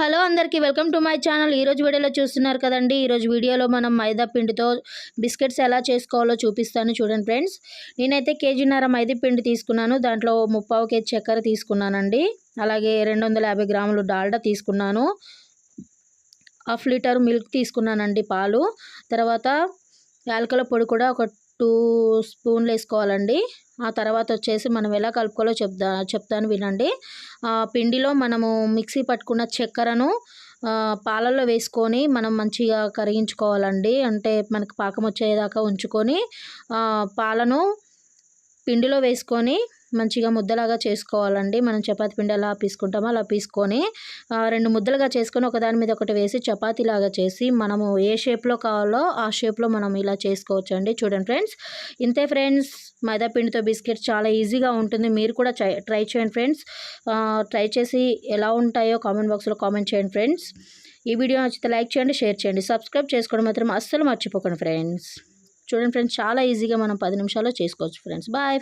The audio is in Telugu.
హలో అందరికీ వెల్కమ్ టు మై ఛానల్. ఈరోజు వీడియోలో చూస్తున్నారు కదండి ఈరోజు వీడియోలో మనం మైదా పిండితో బిస్కెట్స్ ఎలా చేసుకోవాలో చూపిస్తాను చూడండి ఫ్రెండ్స్. నేనైతే కేజీన్నర మైదా పిండి తీసుకున్నాను దాంట్లో ముప్పావు కేజీ చక్కెర తీసుకున్నానండి. అలాగే రెండు వందల యాభై గ్రాములు డాల్డా తీసుకున్నాను. హాఫ్ లీటర్ మిల్క్ తీసుకున్నానండి పాలు. తర్వాత యాలకల పొడి కూడా ఒక టూ స్పూన్లు వేసుకోవాలండి. ఆ తర్వాత వచ్చేసి మనం ఎలా కలుపుకోవాలో చెప్తా చెప్తాను వినండి. పిండిలో మనము మిక్సీ పట్టుకున్న చక్కెరను పాలల్లో వేసుకొని మనం మంచిగా కరిగించుకోవాలండి. అంటే మనకు పాకం వచ్చేదాకా ఉంచుకొని పాలను పిండిలో వేసుకొని మంచిగా ముద్దలాగా చేసుకోవాలండి. మనం చపాతి పిండి ఎలా పీసుకుంటామో అలా పీసుకొని రెండు ముద్దలుగా చేసుకొని ఒకదాని మీద ఒకటి వేసి చపాతీలాగా చేసి మనము ఏ షేప్లో కావాలో ఆ షేప్లో మనం ఇలా చేసుకోవచ్చు అండి చూడండి ఫ్రెండ్స్ ఇంతే ఫ్రెండ్స్ మైదా పిండితో బిస్కెట్ చాలా ఈజీగా ఉంటుంది. మీరు కూడా ట్రై చేయండి ఫ్రెండ్స్. ట్రై చేసి ఎలా ఉంటాయో కామెంట్ బాక్స్లో కామెంట్ చేయండి ఫ్రెండ్స్. ఈ వీడియో నచ్చితే లైక్ చేయండి షేర్ చేయండి సబ్స్క్రైబ్ చేసుకోవడం మాత్రం అస్సలు మర్చిపోకండి ఫ్రెండ్స్. చూడండి ఫ్రెండ్స్ చాలా ఈజీగా మనం పది నిమిషాల్లో చేసుకోవచ్చు ఫ్రెండ్స్. బాయ్